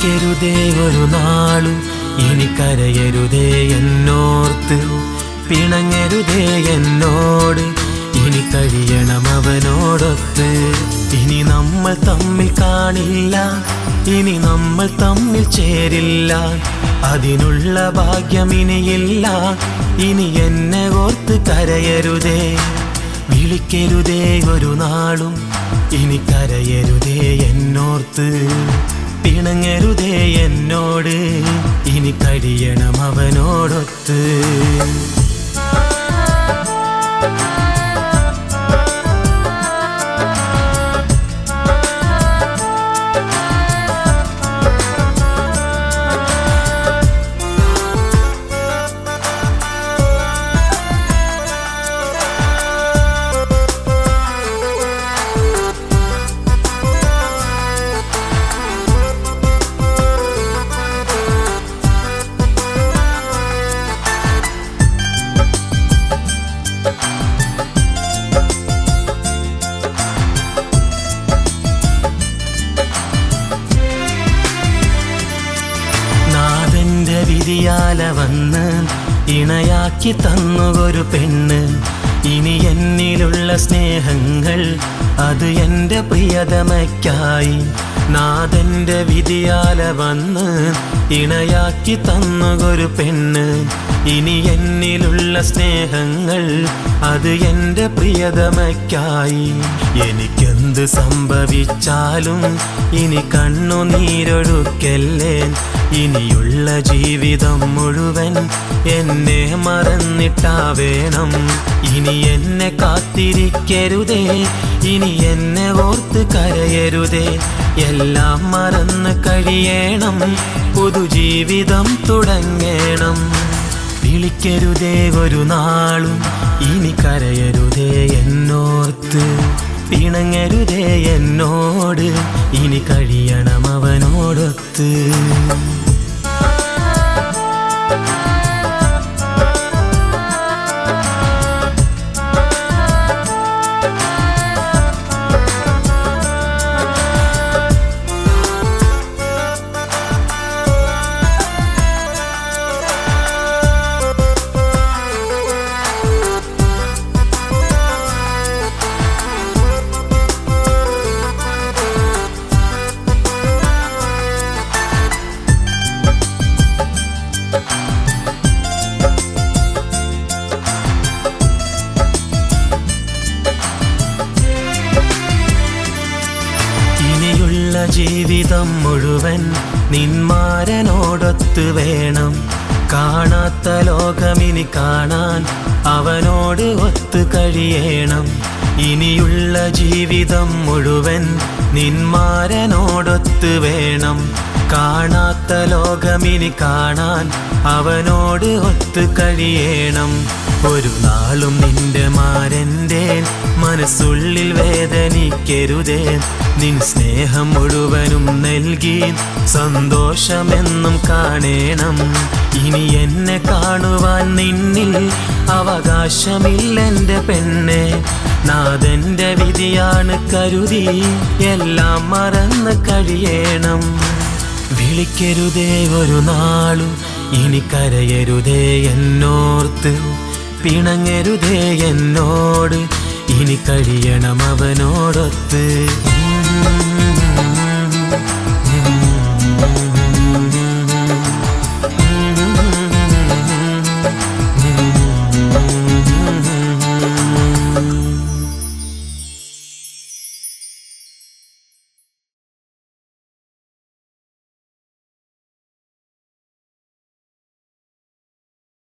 വിളിക്കരുതേ ഒരു നാളും. ഇനി കരയരുതേ എന്നോർത്ത്. പിണങ്ങരുതേ എന്നോട്. ഇനി കഴിയണം അവനോടൊത്ത്. ഇനി നമ്മൾ തമ്മിൽ കാണില്ല. ഇനി നമ്മൾ തമ്മിൽ ചേരില്ല. അതിനുള്ള ഭാഗ്യം ഇനിയില്ല. ഇനി എന്നെ ഓർത്ത് കരയരുതേ. വിളിക്കരുതേ ഒരു നാളും. ഇനി കരയരുതേ എന്നോർത്ത്. പിണങ്ങരുതേ എന്നോട്. ഇനി കഴിയണം അവനോടൊത്ത്. നാഥന്റെ വന്ന് ഇണയാക്കി തന്നു ഒരു പെണ്ണ്. ഇനി എന്നിലുള്ള സ്നേഹങ്ങൾ അത് എന്റെ പ്രിയതമയ്ക്കായി. നാഥന്റെ വിധിയാല വന്ന് ഇണയാക്കി തന്നു ഒരു പെണ്ണ്. ഇനി എന്നിലുള്ള സ്നേഹങ്ങൾ അത് എന്റെ പ്രിയതമയ്ക്കായി. എനിക്കെന്ത് സംഭവിച്ചാലും ഇനി കണ്ണുനീരൊഴുക്കല്ലേ ഇനിയുള്ള ജീവിതം മുഴുവൻ എന്നെ മറന്നിട്ടാ വേണം ഇനി എന്നെ കാത്തിരിക്കരുതേ. ഇനി എന്നെ ഓർത്ത് കരയരുതേ. എല്ലാം മറന്ന് കഴിയണം. പുതുജീവിതം തുടങ്ങണം. വിളിക്കരുതേ ഒരു നാളും ഇനി കരയരുതേ എന്നോർത്ത്. പിണങ്ങരുതേ എന്നോട് ഇനി കഴിയണം അവനോടൊത്ത്. ജീവിതം മുഴുവൻ നിന്മാരനോടൊത്ത് വേണം. കാണാത്ത ലോകമിനി കാണാൻ അവനോട് ഒത്തു കഴിയണം. ഇനിയുള്ള ജീവിതം മുഴുവൻ നിന്മാരനോടൊത്ത് വേണം. കാണാത്ത ലോകമിനി കാണാൻ അവനോട് ഒത്തു കഴിയണം. ഒരു നാളും നിന്റെ മാരന്റെ മനസ്സുള്ളിൽ വേദനിക്കരുതേ നിൻ സ്നേഹം മുഴുവനും നൽകി സന്തോഷമെന്നും കാണേണം. ഇനി എന്നെ കാണുവാൻ നിന്നിൽ അവകാശമില്ലെന്റെ പെണ്ണെ. നാഥന്റെ വിധിയാണ് കരുതി എല്ലാം മറന്ന് കഴിയണം. വിളിക്കരുതേ ഒരു നാളും. ഇനി കരയരുതേ എന്നോർത്ത്. പിണങ്ങരുതേ എന്നോട്. ഇനി കഴിയണം അവനോടൊത്ത്.